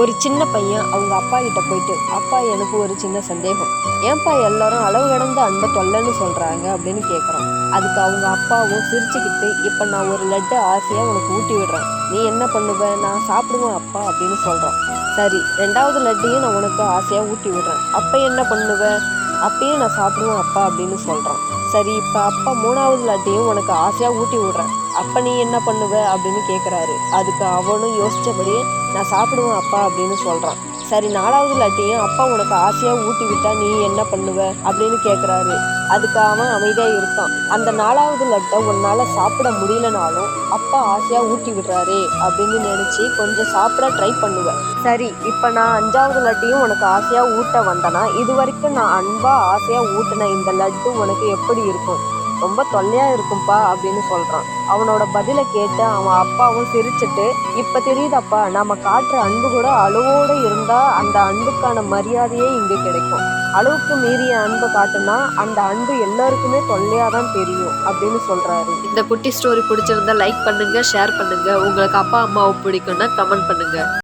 ஒரு சின்ன பையன் அவங்க அப்பா கிட்ட போயிட்டு அப்பா எனக்கு ஒரு சின்ன சந்தேகம். ஏன்பா எல்லாரும் அளவு கடந்த அன்பை தொல்லைன்னு சொல்றாங்க? அப்படின்னு கேட்குறான் அதுக்கு அவங்க அப்பாவும் சிரிச்சுக்கிட்டு இப்போ நான் ஒரு லட்டு ஆசையாக உனக்கு ஊட்டி விடுறேன். நீ என்ன பண்ணுவ? நான் சாப்பிடுவேன் அப்பா அப்படின்னு சொல்கிறான் சரி ரெண்டாவது லட்டையும் நான் உனக்கு ஆசையாக ஊட்டி விடுறேன். அப்போ என்ன பண்ணுவ? அப்பயும் நான் சாப்பிடுவேன் அப்பா அப்படின்னு சொல்கிறான் சரி இப்போ அப்பா மூணாவது லட்டையும் உனக்கு ஆசையாக ஊட்டி விடுறேன். அப்போ நீ என்ன பண்ணுவ அப்படின்னு கேட்குறாரு அதுக்கு அவனும் யோசித்தபடியே நான் சாப்பிடுவேன் அப்பா அப்படின்னு சொல்கிறான் சரி நாலாவது லட்டையும் அப்பா உனக்கு ஆசையாக ஊட்டி விட்டா நீ என்ன பண்ணுவ அப்படின்னு கேட்குறாரு அதுக்கு அவன் அமைதியாக இருக்கான். அந்த நாலாவது லட்டை உன்னால் சாப்பிட முடியலனாலும் அப்பா ஆசையாக ஊட்டி விடுறாரே அப்படின்னு நினச்சி கொஞ்சம் சாப்பிட ட்ரை பண்ணுவேன் சரி இப்போ நான் அஞ்சாவது லட்டையும் உனக்கு ஆசையாக ஊட்ட வந்தேன்னா இது வரைக்கும் நான் அன்பாக ஆசையாக ஊட்டின இந்த லட்டு உனக்கு எப்படி இருக்கும்? ரொம்ப தொல்லையாக இருக்கும்பா அப்படின்னு சொல்கிறான் அவனோட பதிலை கேட்டு அவன் அப்பாவும் சிரிச்சிட்டு இப்போ தெரியுதப்பா நாம காட்டுற அன்பு கூட அளவோடு இருந்தால் அந்த அன்புக்கான மரியாதையே இங்கே கிடைக்கும். அளவுக்கு மீறிய அன்பு காட்டுனா அந்த அன்பு எல்லாருக்குமே தொல்லையாக தான் தெரியும் அப்படின்னு சொல்கிறாரு இந்த குட்டி ஸ்டோரி பிடிச்சிருந்தா லைக் பண்ணுங்க ஷேர் பண்ணுங்க. உங்களுக்கு அப்பா அம்மாவை பிடிக்கும்னா கமெண்ட் பண்ணுங்க.